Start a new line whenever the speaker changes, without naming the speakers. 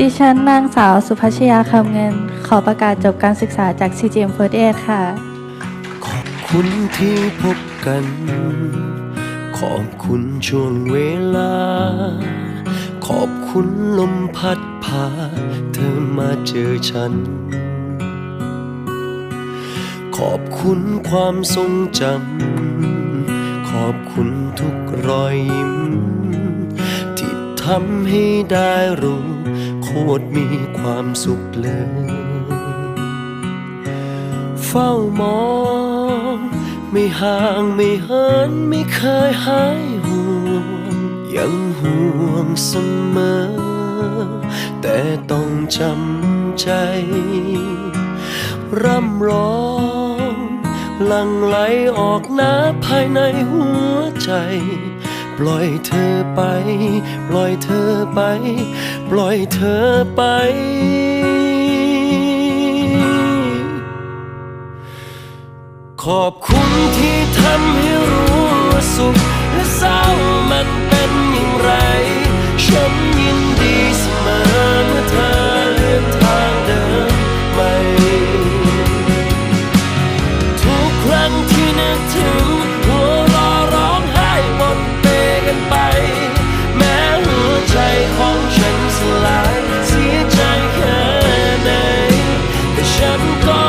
ดิฉันนางสาวสุพัชยาคำเงิน ขอประกาศจบการศึกษาจาก CGM First ค่ะ
ขอบคุณที่พบกัน ขอบคุณช่วงเวลา ขอบคุณลมพัดพาเธอมาเจอฉัน ขอบคุณความทรงจำ ขอบคุณทุกรอยยิ้ม ที่ทำให้ได้รู้ ตรมีความสุขเลย เฝ้ามอง ไม่ห่างไม่เหินไม่เคยหายห่วง ยังห่วงเสมอ แต่ต้องจำใจ ร่ำร้องหลังไหลออกน้ำภายในหัวใจ ปล่อยเธอไป ปล่อยเธอไป ปล่อยเธอไป ขอบคุณที่ทำให้ love God.